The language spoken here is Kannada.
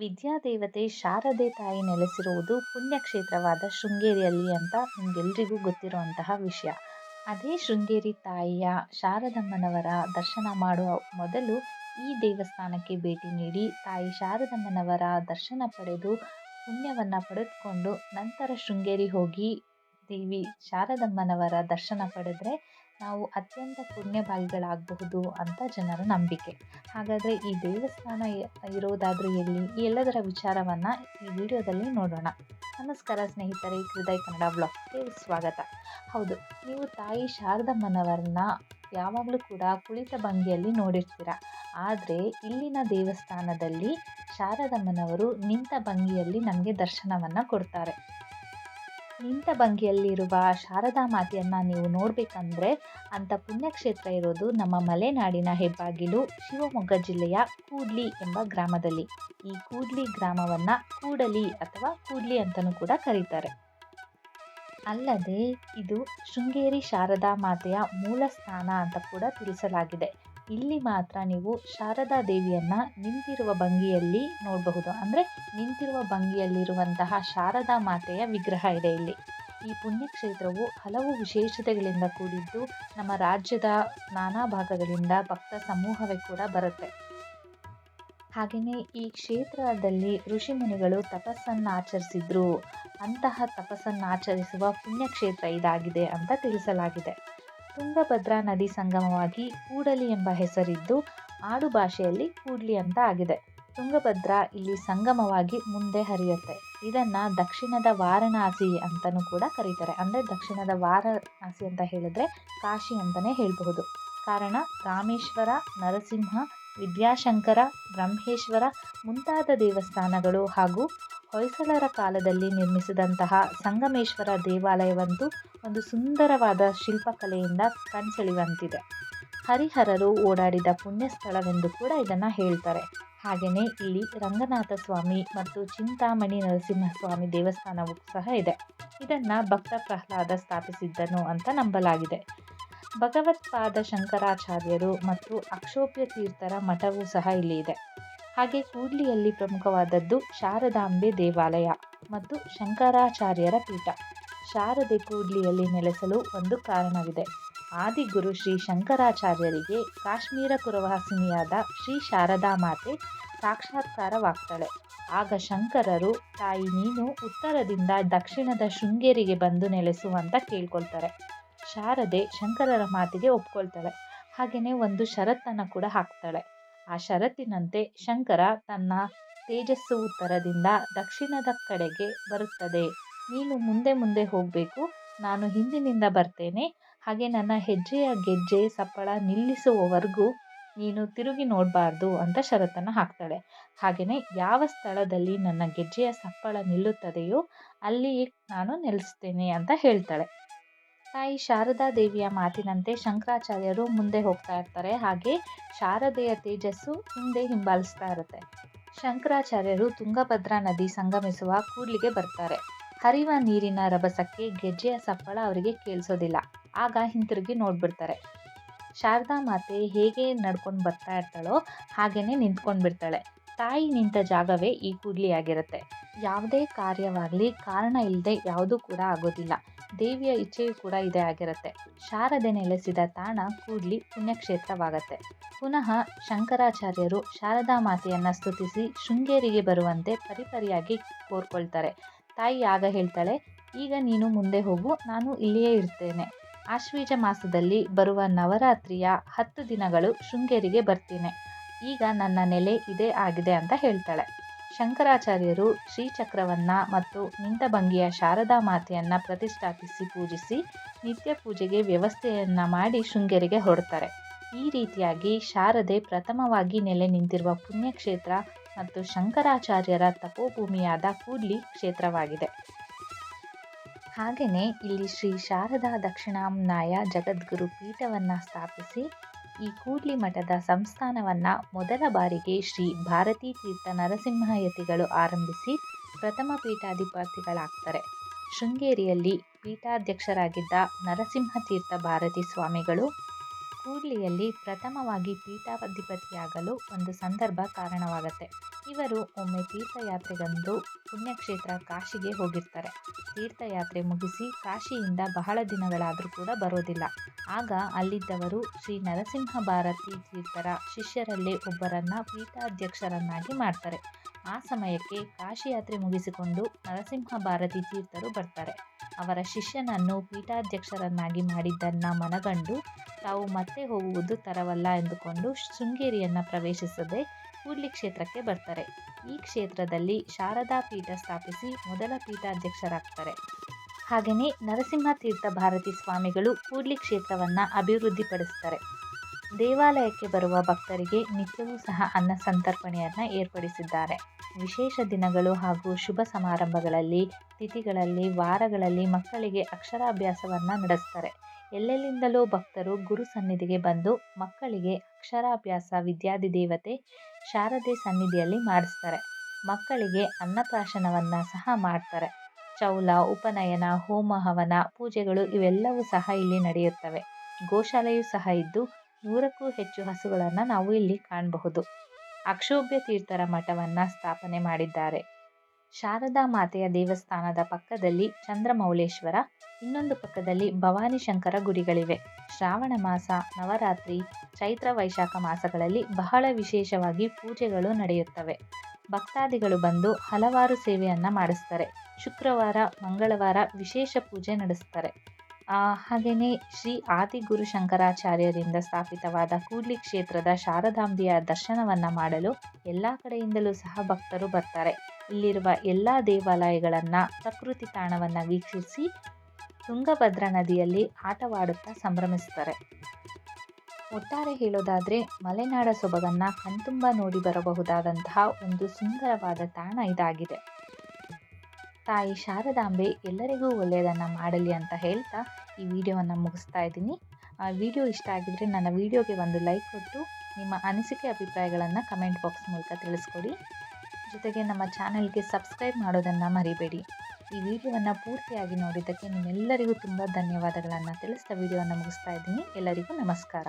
ವಿದ್ಯಾದೇವತೆ ಶಾರದೆ ತಾಯಿ ನೆಲೆಸಿರುವುದು ಪುಣ್ಯಕ್ಷೇತ್ರವಾದ ಶೃಂಗೇರಿಯಲ್ಲಿ ಅಂತ ನಿಮಗೆಲ್ರಿಗೂ ಗೊತ್ತಿರುವಂತಹ ವಿಷಯ. ಅದೇ ಶೃಂಗೇರಿ ತಾಯಿಯ ಶಾರದಮ್ಮನವರ ದರ್ಶನ ಮಾಡುವ ಮೊದಲು ಈ ದೇವಸ್ಥಾನಕ್ಕೆ ಭೇಟಿ ನೀಡಿ ತಾಯಿ ಶಾರದಮ್ಮನವರ ದರ್ಶನ ಪಡೆದು ಪುಣ್ಯವನ್ನು ಪಡೆದುಕೊಂಡು ನಂತರ ಶೃಂಗೇರಿ ಹೋಗಿ ದೇವಿ ಶಾರದಮ್ಮನವರ ದರ್ಶನ ಪಡೆದರೆ ನಾವು ಅತ್ಯಂತ ಪುಣ್ಯಭಾಗಿಗಳಾಗಬಹುದು ಅಂತ ಜನರ ನಂಬಿಕೆ. ಹಾಗಾದರೆ ಈ ದೇವಸ್ಥಾನ ಇರೋದಾದರೂ ಎಲ್ಲಿ? ಈ ಎಲ್ಲದರ ವಿಚಾರವನ್ನು ಈ ವಿಡಿಯೋದಲ್ಲಿ ನೋಡೋಣ. ನಮಸ್ಕಾರ ಸ್ನೇಹಿತರೆ, ಹೃದಯ ಕನ್ನಡ ಬ್ಲಾಗ್ಗೆ ಸ್ವಾಗತ. ಹೌದು, ನೀವು ತಾಯಿ ಶಾರದಮ್ಮನವರನ್ನ ಯಾವಾಗಲೂ ಕೂಡ ಕುಳಿತ ಭಂಗಿಯಲ್ಲಿ ನೋಡಿರ್ತೀರ? ಆದರೆ ಇಲ್ಲಿನ ದೇವಸ್ಥಾನದಲ್ಲಿ ಶಾರದಮ್ಮನವರು ನಿಂತ ಭಂಗಿಯಲ್ಲಿ ನಮಗೆ ದರ್ಶನವನ್ನು ಕೊಡ್ತಾರೆ. ನಿಂತ ಭಂಗಿಯಲ್ಲಿರುವ ಶಾರದಾ ಮಾತೆಯನ್ನು ನೀವು ನೋಡಬೇಕಂದ್ರೆ ಅಂಥ ಪುಣ್ಯಕ್ಷೇತ್ರ ಇರೋದು ನಮ್ಮ ಮಲೆನಾಡಿನ ಹೆಬ್ಬಾಗಿಲು ಶಿವಮೊಗ್ಗ ಜಿಲ್ಲೆಯ ಕೂಡ್ಲಿ ಎಂಬ ಗ್ರಾಮದಲ್ಲಿ. ಈ ಕೂಡ್ಲಿ ಗ್ರಾಮವನ್ನು ಕೂಡಲಿ ಅಥವಾ ಕೂಡ್ಲಿ ಅಂತಲೂ ಕೂಡ ಕರೀತಾರೆ. ಅಲ್ಲದೆ ಇದು ಶೃಂಗೇರಿ ಶಾರದಾ ಮಾತೆಯ ಮೂಲ ಸ್ಥಾನ ಅಂತ ಕೂಡ ತಿಳಿಸಲಾಗಿದೆ. ಇಲ್ಲಿ ಮಾತ್ರ ನೀವು ಶಾರದಾ ದೇವಿಯನ್ನು ನಿಂತಿರುವ ಭಂಗಿಯಲ್ಲಿ ನೋಡಬಹುದು. ಅಂದರೆ ನಿಂತಿರುವ ಭಂಗಿಯಲ್ಲಿರುವಂತಹ ಶಾರದಾ ಮಾತೆಯ ವಿಗ್ರಹ ಇದೆ ಇಲ್ಲಿ. ಈ ಪುಣ್ಯಕ್ಷೇತ್ರವು ಹಲವು ವಿಶೇಷತೆಗಳಿಂದ ಕೂಡಿದ್ದು ನಮ್ಮ ರಾಜ್ಯದ ನಾನಾ ಭಾಗಗಳಿಂದ ಭಕ್ತ ಸಮೂಹವೇ ಕೂಡ ಬರುತ್ತೆ. ಹಾಗೆಯೇ ಈ ಕ್ಷೇತ್ರದಲ್ಲಿ ಋಷಿಮುನಿಗಳು ತಪಸ್ಸನ್ನು ಆಚರಿಸಿದ್ರು. ಅಂತಹ ತಪಸ್ಸನ್ನು ಆಚರಿಸುವ ಪುಣ್ಯಕ್ಷೇತ್ರ ಇದಾಗಿದೆ ಅಂತ ತಿಳಿಸಲಾಗಿದೆ. ತುಂಗಭದ್ರಾ ನದಿ ಸಂಗಮವಾಗಿ ಕೂಡಲಿ ಎಂಬ ಹೆಸರಿದ್ದು ಆಡು ಭಾಷೆಯಲ್ಲಿ ಕೂಡ್ಲಿ ಅಂತ ಆಗಿದೆ. ತುಂಗಭದ್ರಾ ಇಲ್ಲಿ ಸಂಗಮವಾಗಿ ಮುಂದೆ ಹರಿಯುತ್ತೆ. ಇದನ್ನ ದಕ್ಷಿಣದ ವಾರಣಾಸಿ ಅಂತಲೂ ಕೂಡ ಕರೀತಾರೆ. ಅಂದರೆ ದಕ್ಷಿಣದ ವಾರಣಾಸಿ ಅಂತ ಹೇಳಿದ್ರೆ ಕಾಶಿ ಅಂತಲೇ ಹೇಳಬಹುದು. ಕಾರಣ ರಾಮೇಶ್ವರ, ನರಸಿಂಹ, ವಿದ್ಯಾಶಂಕರ, ಬ್ರಹ್ಮೇಶ್ವರ ಮುಂತಾದ ದೇವಸ್ಥಾನಗಳು ಹಾಗೂ ಹೊಯ್ಸಳರ ಕಾಲದಲ್ಲಿ ನಿರ್ಮಿಸಿದಂತಹ ಸಂಗಮೇಶ್ವರ ದೇವಾಲಯವಂತು ಒಂದು ಸುಂದರವಾದ ಶಿಲ್ಪಕಲೆಯಿಂದ ಕಣ್ಸೆಳೆಯುವಂತಿದೆ. ಹರಿಹರರು ಓಡಾಡಿದ ಪುಣ್ಯಸ್ಥಳವೆಂದು ಕೂಡ ಇದನ್ನು ಹೇಳ್ತಾರೆ. ಹಾಗೆಯೇ ಇಲ್ಲಿ ರಂಗನಾಥ ಸ್ವಾಮಿ ಮತ್ತು ಚಿಂತಾಮಣಿ ನರಸಿಂಹಸ್ವಾಮಿ ದೇವಸ್ಥಾನವೂ ಸಹ ಇದೆ. ಇದನ್ನು ಭಕ್ತ ಪ್ರಹ್ಲಾದ ಸ್ಥಾಪಿಸಿದ್ದನು ಅಂತ ನಂಬಲಾಗಿದೆ. ಭಗವತ್ಪಾದ ಶಂಕರಾಚಾರ್ಯರು ಮತ್ತು ಅಕ್ಷೋಭ್ಯ ತೀರ್ಥರ ಮಠವೂ ಸಹ ಇಲ್ಲಿ ಇದೆ. ಹಾಗೆ ಕೂಡ್ಲಿಯಲ್ಲಿ ಪ್ರಮುಖವಾದದ್ದು ಶಾರದಾಂಬೆ ದೇವಾಲಯ ಮತ್ತು ಶಂಕರಾಚಾರ್ಯರ ಪೀಠ. ಶಾರದೆ ಕೂಡ್ಲಿಯಲ್ಲಿ ನೆಲೆಸಲು ಒಂದು ಕಾರಣವಿದೆ. ಆದಿಗುರು ಶ್ರೀ ಶಂಕರಾಚಾರ್ಯರಿಗೆ ಕಾಶ್ಮೀರ ಪುರವಾಸಿನಿಯಾದ ಶ್ರೀ ಶಾರದಾ ಮಾತೆ ಸಾಕ್ಷಾತ್ಕಾರವಾಗ್ತಾಳೆ. ಆಗ ಶಂಕರರು, ತಾಯಿ ನೀನು ಉತ್ತರದಿಂದ ದಕ್ಷಿಣದ ಶೃಂಗೇರಿಗೆ ಬಂದು ನೆಲೆಸು ಅಂತ ಕೇಳ್ಕೊಳ್ತಾರೆ. ಶಾರದೆ ಶಂಕರರ ಮಾತಿಗೆ ಒಪ್ಕೊಳ್ತಾಳೆ. ಹಾಗೆಯೇ ಒಂದು ಷರತ್ತನ್ನು ಕೂಡ ಹಾಕ್ತಾಳೆ. ಆ ಷರತ್ತಿನಂತೆ ಶಂಕರ ತನ್ನ ತೇಜಸ್ಸು ಉತ್ತರದಿಂದ ದಕ್ಷಿಣದ ಕಡೆಗೆ ಬರುತ್ತದೆ. ನೀನು ಮುಂದೆ ಮುಂದೆ ಹೋಗಬೇಕು. ನಾನು ಹಿಂದಿನಿಂದ ಬರ್ತೇನೆ. ಹಾಗೆ ನನ್ನ ಹೆಜ್ಜೆಯ ಗೆಜ್ಜೆ ಸಪ್ಪಳ ನಿಲ್ಲಿಸುವವರೆಗೂ ನೀನು ತಿರುಗಿ ನೋಡಬಾರ್ದು ಅಂತ ಷರತ್ತನ್ನು ಹಾಕ್ತಾಳೆ. ಹಾಗೆಯೇ ಯಾವ ಸ್ಥಳದಲ್ಲಿ ನನ್ನ ಗೆಜ್ಜೆಯ ಸಪ್ಪಳ ನಿಲ್ಲುತ್ತದೆಯೋ ಅಲ್ಲಿಯೇ ನಾನು ನೆಲೆಸ್ತೇನೆ ಅಂತ ಹೇಳ್ತಾಳೆ. ತಾಯಿ ಶಾರದಾ ದೇವಿಯ ಮಾತಿನಂತೆ ಶಂಕರಾಚಾರ್ಯರು ಮುಂದೆ ಹೋಗ್ತಾ ಇರ್ತಾರೆ. ಹಾಗೆ ಶಾರದೆಯ ತೇಜಸ್ಸು ಹಿಂದೆ ಹಿಂಬಾಲಿಸ್ತಾ ಇರುತ್ತೆ. ಶಂಕರಾಚಾರ್ಯರು ತುಂಗಭದ್ರಾ ನದಿ ಸಂಗಮಿಸುವ ಕೂಡ್ಲಿಗೆ ಬರ್ತಾರೆ. ಹರಿವ ನೀರಿನ ರಭಸಕ್ಕೆ ಗೆಜ್ಜೆಯ ಸಪ್ಪಳ ಅವರಿಗೆ ಕೇಳಿಸೋದಿಲ್ಲ. ಆಗ ಹಿಂತಿರುಗಿ ನೋಡ್ಬಿಡ್ತಾರೆ. ಶಾರದಾ ಮಾತೆ ಹೇಗೆ ನಡ್ಕೊಂಡು ಬರ್ತಾ ಇರ್ತಾಳೋ ಹಾಗೇನೆ ನಿಂತ್ಕೊಂಡು ಬಿಡ್ತಾಳೆ. ತಾಯಿ ನಿಂತ ಜಾಗವೇ ಈ ಕೂಡ್ಲಿಯಾಗಿರುತ್ತೆ. ಯಾವುದೇ ಕಾರ್ಯವಾಗಲಿ ಕಾರಣ ಇಲ್ಲದೆ ಯಾವುದೂ ಕೂಡ ಆಗೋದಿಲ್ಲ. ದೇವಿಯ ಇಚ್ಛೆಯೂ ಕೂಡ ಇದೇ ಆಗಿರುತ್ತೆ. ಶಾರದೆ ನೆಲೆಸಿದ ತಾಣ ಕೂಡ್ಲಿ ಪುಣ್ಯಕ್ಷೇತ್ರವಾಗತ್ತೆ. ಪುನಃ ಶಂಕರಾಚಾರ್ಯರು ಶಾರದಾ ಮಾತೆಯನ್ನು ಸ್ತುತಿಸಿ ಶೃಂಗೇರಿಗೆ ಬರುವಂತೆ ಪರಿಪರಿಯಾಗಿ ಕೋರ್ಕೊಳ್ತಾರೆ. ತಾಯಿ ಆಗ ಹೇಳ್ತಾಳೆ, ಈಗ ನೀನು ಮುಂದೆ ಹೋಗು, ನಾನು ಇಲ್ಲಿಯೇ ಇರ್ತೇನೆ. ಆಶ್ವೀಜ ಮಾಸದಲ್ಲಿ ಬರುವ ನವರಾತ್ರಿಯ ಹತ್ತು ದಿನಗಳು ಶೃಂಗೇರಿಗೆ ಬರ್ತೀನಿ. ಈಗ ನನ್ನ ನೆಲೆ ಇದೇ ಆಗಿದೆ ಅಂತ ಹೇಳ್ತಾಳೆ. ಶಂಕರಾಚಾರ್ಯರು ಶ್ರೀಚಕ್ರವನ್ನು ಮತ್ತು ನಿಂತಭಂಗಿಯ ಶಾರದಾ ಮಾತೆಯನ್ನು ಪ್ರತಿಷ್ಠಾಪಿಸಿ ಪೂಜಿಸಿ ನಿತ್ಯ ಪೂಜೆಗೆ ವ್ಯವಸ್ಥೆಯನ್ನು ಮಾಡಿ ಶೃಂಗೇರಿಗೆ ಹೊರಡ್ತಾರೆ. ಈ ರೀತಿಯಾಗಿ ಶಾರದೆ ಪ್ರಥಮವಾಗಿ ನೆಲೆ ನಿಂತಿರುವ ಪುಣ್ಯಕ್ಷೇತ್ರ ಮತ್ತು ಶಂಕರಾಚಾರ್ಯರ ತಪೋಭೂಮಿಯಾದ ಕೂಡ್ಲಿ ಕ್ಷೇತ್ರವಾಗಿದೆ. ಹಾಗೆಯೇ ಇಲ್ಲಿ ಶ್ರೀ ಶಾರದಾ ದಕ್ಷಿಣಾಮ್ನಾಯ ಜಗದ್ಗುರು ಪೀಠವನ್ನು ಸ್ಥಾಪಿಸಿ ಈ ಕೂಡ್ಲಿ ಮಠದ ಸಂಸ್ಥಾನವನ್ನು ಮೊದಲ ಬಾರಿಗೆ ಶ್ರೀ ಭಾರತೀ ತೀರ್ಥ ನರಸಿಂಹಯತಿಗಳು ಆರಂಭಿಸಿ ಪ್ರಥಮ ಪೀಠಾಧಿಪತಿಗಳಾಗ್ತಾರೆ. ಶೃಂಗೇರಿಯಲ್ಲಿ ಪೀಠಾಧ್ಯಕ್ಷರಾಗಿದ್ದ ನರಸಿಂಹ ತೀರ್ಥ ಭಾರತಿ ಸ್ವಾಮಿಗಳು ಕೂಡ್ಲಿಯಲ್ಲಿ ಪ್ರಥಮವಾಗಿ ಪೀಠಾಧಿಪತಿಯಾಗಲು ಒಂದು ಸಂದರ್ಭ ಕಾರಣವಾಗುತ್ತೆ. ಇವರು ಒಮ್ಮೆ ತೀರ್ಥಯಾತ್ರೆಗಂದು ಪುಣ್ಯಕ್ಷೇತ್ರ ಕಾಶಿಗೆ ಹೋಗಿರ್ತಾರೆ. ತೀರ್ಥಯಾತ್ರೆ ಮುಗಿಸಿ ಕಾಶಿಯಿಂದ ಬಹಳ ದಿನಗಳಾದರೂ ಕೂಡ ಬರೋದಿಲ್ಲ. ಆಗ ಅಲ್ಲಿದ್ದವರು ಶ್ರೀ ನರಸಿಂಹ ಭಾರತಿ ತೀರ್ಥರ ಶಿಷ್ಯರಲ್ಲೇ ಒಬ್ಬರನ್ನ ಪೀಠಾಧ್ಯಕ್ಷರನ್ನಾಗಿ ಮಾಡ್ತಾರೆ. ಆ ಸಮಯಕ್ಕೆ ಕಾಶಿಯಾತ್ರೆ ಮುಗಿಸಿಕೊಂಡು ನರಸಿಂಹ ಭಾರತಿ ತೀರ್ಥರು ಬರ್ತಾರೆ. ಅವರ ಶಿಷ್ಯನನ್ನು ಪೀಠಾಧ್ಯಕ್ಷರನ್ನಾಗಿ ಮಾಡಿದ್ದನ್ನು ಮನಗಂಡು ತಾವು ಮತ್ತೆ ಹೋಗುವುದು ತರವಲ್ಲ ಎಂದುಕೊಂಡು ಶೃಂಗೇರಿಯನ್ನು ಪ್ರವೇಶಿಸದೆ ಕೂಡ್ಲಿ ಕ್ಷೇತ್ರಕ್ಕೆ ಬರ್ತಾರೆ. ಈ ಕ್ಷೇತ್ರದಲ್ಲಿ ಶಾರದಾ ಪೀಠ ಸ್ಥಾಪಿಸಿ ಮೊದಲ ಪೀಠಾಧ್ಯಕ್ಷರಾಗ್ತಾರೆ. ಹಾಗೆಯೇ ನರಸಿಂಹತೀರ್ಥ ಭಾರತಿ ಸ್ವಾಮಿಗಳು ಕೂಡ್ಲಿ ಕ್ಷೇತ್ರವನ್ನು ಅಭಿವೃದ್ಧಿಪಡಿಸ್ತಾರೆ. ದೇವಾಲಯಕ್ಕೆ ಬರುವ ಭಕ್ತರಿಗೆ ನಿತ್ಯವೂ ಸಹ ಅನ್ನ ಸಂತರ್ಪಣೆಯನ್ನು ಏರ್ಪಡಿಸಿದ್ದಾರೆ. ವಿಶೇಷ ದಿನಗಳು ಹಾಗೂ ಶುಭ ಸಮಾರಂಭಗಳಲ್ಲಿ, ತಿಥಿಗಳಲ್ಲಿ, ವಾರಗಳಲ್ಲಿ ಮಕ್ಕಳಿಗೆ ಅಕ್ಷರಾಭ್ಯಾಸವನ್ನು ನಡೆಸ್ತಾರೆ. ಎಲ್ಲೆಲ್ಲಿಂದಲೂ ಭಕ್ತರು ಗುರು ಸನ್ನಿಧಿಗೆ ಬಂದು ಮಕ್ಕಳಿಗೆ ಅಕ್ಷರಾಭ್ಯಾಸ, ವಿದ್ಯಾದಿ ದೇವತೆ ಶಾರದೆ ಸನ್ನಿಧಿಯಲ್ಲಿ ಮಾಡಿಸ್ತಾರೆ. ಮಕ್ಕಳಿಗೆ ಅನ್ನಪ್ರಾಶನವನ್ನು ಸಹ ಮಾಡ್ತಾರೆ. ಚೌಲ, ಉಪನಯನ ಹೋಮ ಹವನ ಪೂಜೆಗಳು ಇವೆಲ್ಲವೂ ಸಹ ಇಲ್ಲಿ ನಡೆಯುತ್ತವೆ. ಗೋಶಾಲೆಯೂ ಸಹ ಇದ್ದು ನೂರಕ್ಕೂ ಹೆಚ್ಚು ಹಸುಗಳನ್ನು ನಾವು ಇಲ್ಲಿ ಕಾಣಬಹುದು. ಅಕ್ಷೋಭ್ಯ ತೀರ್ಥರ ಮಠವನ್ನು ಸ್ಥಾಪನೆ ಮಾಡಿದ್ದಾರೆ. ಶಾರದಾ ಮಾತೆಯ ದೇವಸ್ಥಾನದ ಪಕ್ಕದಲ್ಲಿ ಚಂದ್ರಮೌಳೇಶ್ವರ, ಇನ್ನೊಂದು ಪಕ್ಕದಲ್ಲಿ ಭವಾನಿ ಶಂಕರ ಗುಡಿಗಳಿವೆ. ಶ್ರಾವಣ ಮಾಸ, ನವರಾತ್ರಿ, ಚೈತ್ರ ವೈಶಾಖ ಮಾಸಗಳಲ್ಲಿ ಬಹಳ ವಿಶೇಷವಾಗಿ ಪೂಜೆಗಳು ನಡೆಯುತ್ತವೆ. ಭಕ್ತಾದಿಗಳು ಬಂದು ಹಲವಾರು ಸೇವೆಯನ್ನು ಮಾಡಿಸ್ತಾರೆ. ಶುಕ್ರವಾರ, ಮಂಗಳವಾರ ವಿಶೇಷ ಪೂಜೆ ನಡೆಸ್ತಾರೆ. ಹಾಗೆಯೇ ಶ್ರೀ ಆದಿಗುರು ಶಂಕರಾಚಾರ್ಯರಿಂದ ಸ್ಥಾಪಿತವಾದ ಕೂಡ್ಲಿ ಕ್ಷೇತ್ರದ ಶಾರದಾಂಬೆಯ ದರ್ಶನವನ್ನು ಮಾಡಲು ಎಲ್ಲ ಕಡೆಯಿಂದಲೂ ಸಹ ಭಕ್ತರು ಬರ್ತಾರೆ. ಇಲ್ಲಿರುವ ಎಲ್ಲ ದೇವಾಲಯಗಳನ್ನು ಪ್ರಕೃತಿ ತಾಣವನ್ನು ವೀಕ್ಷಿಸಿ ತುಂಗಭದ್ರಾ ನದಿಯಲ್ಲಿ ಆಟವಾಡುತ್ತಾ ಸಂಭ್ರಮಿಸ್ತಾರೆ ಒಟ್ಟಾರೆ ಹೇಳೋದಾದರೆ, ಮಲೆನಾಡ ಸೊಬಗನ್ನು ಕಣ್ತುಂಬ ನೋಡಿ ಬರಬಹುದಾದಂತಹ ಒಂದು ಸುಂದರವಾದ ತಾಣ ಇದಾಗಿದೆ. ತಾಯಿ ಶಾರದಾಂಬೆ ಎಲ್ಲರಿಗೂ ಒಳ್ಳೆಯದನ್ನು ಮಾಡಲಿ ಅಂತ ಹೇಳ್ತಾ ಈ ವಿಡಿಯೋವನ್ನು ಮುಗಿಸ್ತಾ ಇದ್ದೀನಿ. ವಿಡಿಯೋ ಇಷ್ಟ ಆಗಿದರೆ ನನ್ನ ವಿಡಿಯೋಗೆ ಒಂದು ಲೈಕ್ ಕೊಟ್ಟು ನಿಮ್ಮ ಅನಿಸಿಕೆ ಅಭಿಪ್ರಾಯಗಳನ್ನು ಕಮೆಂಟ್ ಬಾಕ್ಸ್ ಮೂಲಕ ತಿಳಿಸ್ಕೊಡಿ. ಜೊತೆಗೆ ನಮ್ಮ ಚಾನೆಲ್ಗೆ ಸಬ್ಸ್ಕ್ರೈಬ್ ಮಾಡೋದನ್ನು ಮರಿಬೇಡಿ. ಈ ವಿಡಿಯೋವನ್ನು ಪೂರ್ತಿಯಾಗಿ ನೋಡಿದ್ದಕ್ಕೆ ನಿಮ್ಮೆಲ್ಲರಿಗೂ ತುಂಬ ಧನ್ಯವಾದಗಳನ್ನು ತಿಳಿಸ್ತಾ ವಿಡಿಯೋವನ್ನು ಮುಗಿಸ್ತಾ ಇದ್ದೀನಿ. ಎಲ್ಲರಿಗೂ ನಮಸ್ಕಾರ.